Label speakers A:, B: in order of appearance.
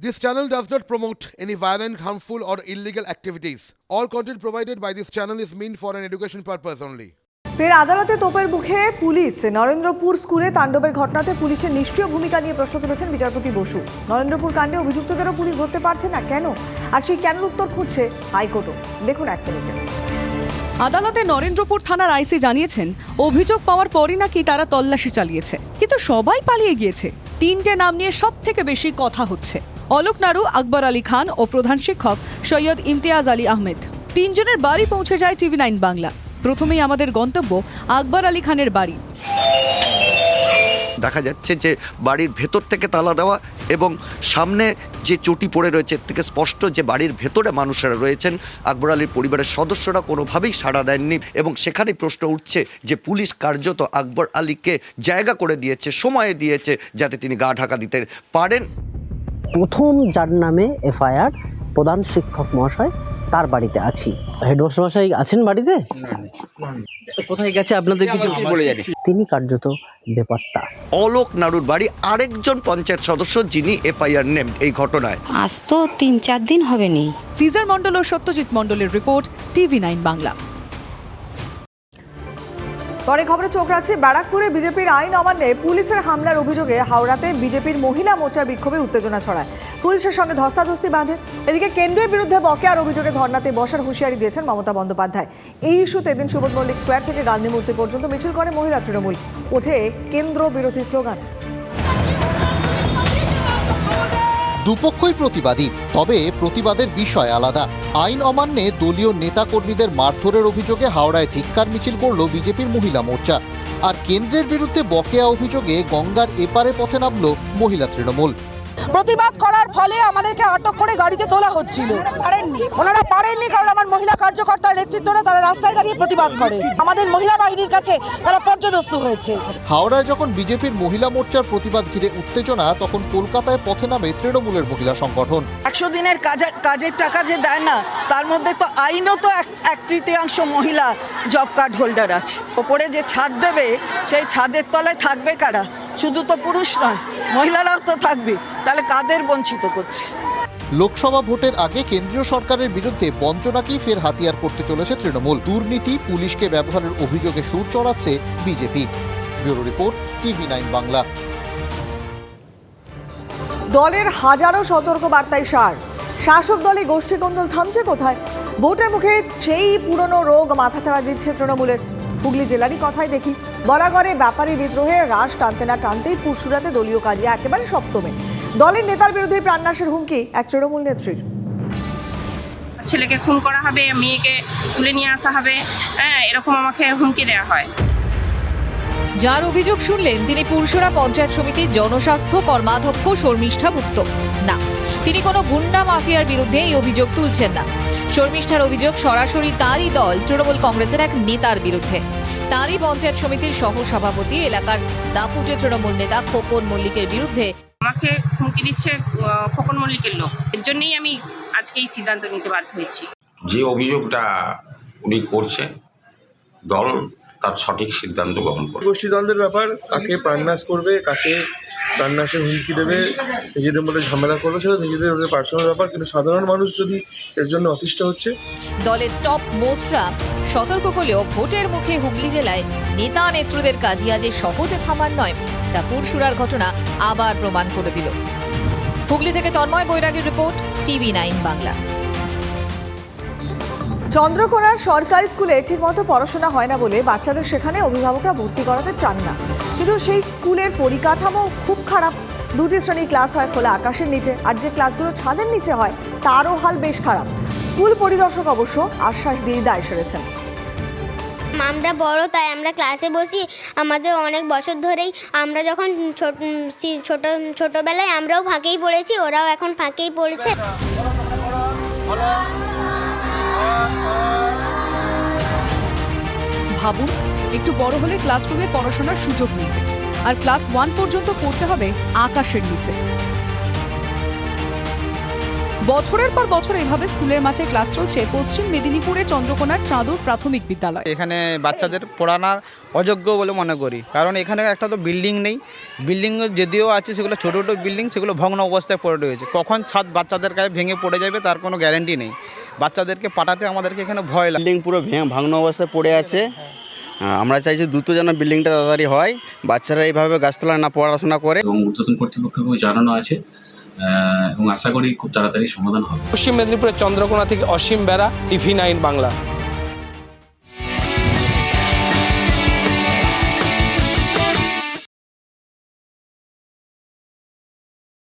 A: This channel does not promote any violent, harmful, or illegal activities. All content provided by this channel is meant for an education purpose only.
B: ফের আদালতে তোপের মুখে police. Narendrapur স্কুলে তাণ্ডবের ঘটনাতে পুলিশের নিষ্ক্রিয় ভূমিকা নিয়ে প্রশ্ন তুলেছেন বিচারপতি বসু। নরেন্দ্রপুর কাণ্ডে অভিযুক্তদেরও পুলিশ ধরতে পারছে না। কেন? আর সেই কেন উত্তর খুঁজছে হাইকোর্টও। দেখুন এক মিনিটে।
C: আদালতে নরেন্দ্রপুর থানার আইসি জানিয়েছেন অভিযোগ পাওয়ার পরই নাকি তারা তল্লাশি চালিয়েছে। কিন্তু সবাই পালিয়ে গিয়েছে। তিনটে নাম নিয়ে সব থেকে বেশি কথা হচ্ছে। অলোক নাড়ু আকবর আলী খান ও প্রধান শিক্ষক সৈয়দ ইমতিয়াজ আলী আহমেদ। তিনজনের বাড়ি পৌঁছে যায় টিভি নাইন বাংলা। প্রথমেই আমাদের গন্তব্য আকবর আলী খানের বাড়ি।
D: দেখা যাচ্ছে যে বাড়ির ভেতর থেকে তালা দেওয়া এবং সামনে যে চটি পড়ে রয়েছে, এর থেকে স্পষ্ট যে বাড়ির ভেতরে মানুষেরা রয়েছেন, আকবর আলীর পরিবারের সদস্যরা কোনোভাবেই সাড়া দেননি এবং সেখানেই প্রশ্ন উঠছে যে পুলিশ কার্যত আকবর আলীকে জায়গা করে দিয়েছে, সময় দিয়েছে যাতে তিনি গা ঢাকা দিতে পারেন।
E: প্রথম যার নামে এফআইআর প্রধান শিক্ষক মহাশয় তার বাড়িতে আছি। হেডমাস্টার মশাই আছেন বাড়িতে? কোথায় গেছে? আপনাদের কিছু
F: বলে যাবে
E: তিনি কার্যত বেপাত্তা।
D: অলোক নাড়ুর বাড়ি আরেকজন পঞ্চায়েত সদস্য যিনি এফআইআর নেম এই ঘটনায়।
G: আজ তো তিন চার দিন হবে নি।
C: সিজার মণ্ডল ও সত্যজিৎ মণ্ডলের রিপোর্ট টিভি নাইন বাংলা।
B: পরে খবরে চোখ রাখছে ব্যারাকপুরে বিজেপির আইন অমান্যে পুলিশের হামলার অভিযোগে হাওড়াতে বিজেপির মহিলা মোর্চার বিক্ষোভে উত্তেজনা ছড়ায়। পুলিশের সঙ্গে ধস্তাধস্তি বাঁধে। এদিকে কেন্দ্রের বিরুদ্ধে বকেয়ার অভিযোগে ধর্নাতে বসার হুঁশিয়ারি দিয়েছেন মমতা বন্দ্যোপাধ্যায়। এই ইস্যুতে এদিন সুবোধ মল্লিক স্কোয়ার থেকে গান্ধী মূর্তি পর্যন্ত মিছিল করে মহিলা তৃণমূল। ওঠে কেন্দ্র বিরোধী স্লোগান।
H: দুপক্ষই প্রতিবাদী, তবে প্রতিবাদের বিষয় আলাদা। আইন অমান্যে দলীয় নেতাকর্মীদের মারধরের অভিযোগে হাওড়ায় ধিক্কার মিছিল করল বিজেপির মহিলা মোর্চা। আর কেন্দ্রের বিরুদ্ধে বকেয়া অভিযোগে গঙ্গার এপারে পথে নামল মহিলা তৃণমূল।
I: প্রতিবাদ করার ফলে আমাদেরকে আটক করে গাড়িতে তোলা হচ্ছিল। ওনারা পারেননি কারণ আমার মহিলা কার্যকর্তার নেতৃত্বরা তারা রাস্তায় দাঁড়িয়ে প্রতিবাদ করে। আমাদের মহিলা বাহিনীর কাছে তারা পর্যদস্ত হয়েছে।
H: হাওড়ায় যখন বিজেপির মহিলা মোর্চার প্রতিবাদ ঘিরে উত্তেজনা তখন কলকাতায় পথে নামে তৃণমূলের মহিলা সংগঠন।
I: একশো দিনের কাজের কাজের টাকা যে দেয় না তার মধ্যে তো আইনও তো এক এক তৃতীয়াংশ মহিলা জব কার্ড হোল্ডার আছে। ওপরে যে ছাদ দেবে সেই ছাদের তলায় থাকবে কারা? শুধু তো পুরুষ নয় মহিলারাও তো থাকবে। তাহলে কাদের বঞ্চিত করছে?
H: লোকসভা ভোটের আগে কেন্দ্রীয় সরকারের বিরুদ্ধে বঞ্চনাকেই ফের হাতিয়ার করতে চলেছে তৃণমূল। দুর্নীতি পুলিশকে ব্যবহারের অভিযোগে সুর চড়াচ্ছে BJP. Bureau report TV nine Bangla.
B: দলের হাজারো সতর্ক বার্তায় সার। শাসক দলে গোষ্ঠীকন্দল থামছে কোথায়? ভোটের মুখে সেই পুরনো রোগ মাথাচাড়া দিচ্ছে তৃণমূলের হুগলি জেলারই কথাই দেখি। বরাগড়ে ব্যাপারী বিদ্রোহে রাশ টানতে না টানতেই পুরসুরাতে দলীয় কাজিয়া একেবারে সপ্তমে। দলের নেতার বিরুদ্ধে প্রাণনাশের হুমকি এক তৃণমূল নেত্রীর।
J: ছেলেকে খুন করা হবে মেয়েকে তুলে নিয়ে আসা হবে হ্যাঁ এরকম আমাকে হুমকি দেওয়া হয়।
C: যার অভিযোগ শুনলেন তিনি পুরসুরা পঞ্চায়েত সমিতির জনস্বাস্থ্য কর্মাধ্যক্ষ শর্মিষ্ঠা ভুক্ত না তিনি কোনো গুন্ডা মাফিয়ার বিরুদ্ধে এই অভিযোগ তুলছেন না। শর্মিষ্ঠার অভিযোগ সরাসরি তারই দল তৃণমূল কংগ্রেসের এক নেতার বিরুদ্ধে। তারই পঞ্চায়েত সমিতির সহ সভাপতি এলাকার দাপুটে তৃণমূল নেতা খোকন মল্লিকের বিরুদ্ধে।
J: আমাকে হুমকি দিচ্ছে আহ, খোকন মল্লিকের লোক। এর জন্যই আমি আজকে এই সিদ্ধান্ত নিতে বাধ্য হয়েছি।
F: যে অভিযোগটা উনি করছে দল তার সঠিক সিদ্ধান্ত গ্রহণ করবে।
K: গোষ্ঠীদ্বন্দ্বের ব্যাপার কাকে প্রাণনাশ করবে কাকে প্রাণনাশের হুমকি দেবে নিজেদের মধ্যে ঝামেলা করবে সেটা নিজেদের মধ্যে পার্সোনাল ব্যাপার কিন্তু সাধারণ মানুষ যদি এর জন্য অতিষ্ঠ হচ্ছে।
C: দলের টপ মোস্টরা সতর্ক করলেও ভোটের মুখে হুগলি জেলায় নেতা নেত্রদের কাজিয়া যে সহজে থামার নয় তা পুরসুরার ঘটনা আবার প্রমাণ করে দিল। হুগলি থেকে তন্ময় বৈরাগীর রিপোর্ট টিভি নাইন বাংলা।
B: চন্দ্রকোনার সরকারি স্কুলে ঠিকমতো পড়াশোনা হয় না বলে বাচ্চাদের সেখানে অভিভাবকরা ভর্তি করাতে চান না। কিন্তু সেই স্কুলের পরিকাঠামো খুব খারাপ। দুটি শ্রেণি ক্লাস হয় খোলা আকাশের নিচে আর যে ক্লাসগুলো ছাদের নিচে হয়, তারও হাল বেশ খারাপ। স্কুল পরিদর্শক অবশ্য আশ্বাস দিয়ে দায় সেরেছেন।
G: আমরা বড়, তাই আমরা ক্লাসে বসি। আমাদের অনেক বছর ধরেই আমরা যখন ছোট, ছোটবেলায় আমরাও ফাঁকেই পড়েছি, ওরাও এখন ফাঁকেই পড়েছে।
C: ভাবুন, একটু বড় হলে ক্লাসরুমে পড়াশোনার সুযোগ মিলবে আর ক্লাস ওয়ান পর্যন্ত পড়তে হবে আকাশের নিচে।
L: বছরের পর বছর এভাবে স্কুলের মাঠে ক্লাস চলছে, পশ্চিম মেদিনীপুরের চন্দ্রকোনার চাঁদুর প্রাথমিক বিদ্যালয়।
M: এখানে বাচ্চাদের পড়ানোর অযোগ্য বলে মনে করি। কারণ এখানে একটা তো বিল্ডিং নেই। বিল্ডিং যদিও আছে সেগুলো ছোটো ছোটো বিল্ডিং সেগুলো ভগ্ন অবস্থায় পড়ে রয়েছে। কখন ছাদ বাচ্চাদের গায়ে ভেঙে পড়ে যাবে তার কোনো গ্যারেন্টি নেই। বাচ্চাদেরকে পাঠাতে আমাদেরকে এখানে ভয় লাগে।
N: বিল্ডিং পুরো ভেঙে ভাঙনো অবস্থায় পড়ে আছে। আমরা চাই যে দ্রুত যেন বিল্ডিংটা তাড়াতাড়ি হয়। বাচ্চারা এইভাবে গাছতলায় না পড়াশোনা করে।
O: এবং ঊর্ধ্বতন কর্তৃপক্ষকেও জানানো আছে এবং আশা করি খুব তাড়াতাড়ি সমাধান হবে।
M: পশ্চিম মেদিনীপুরের চন্দ্রকোনা থেকে অসীম বেড়া টিভি নাইন বাংলা।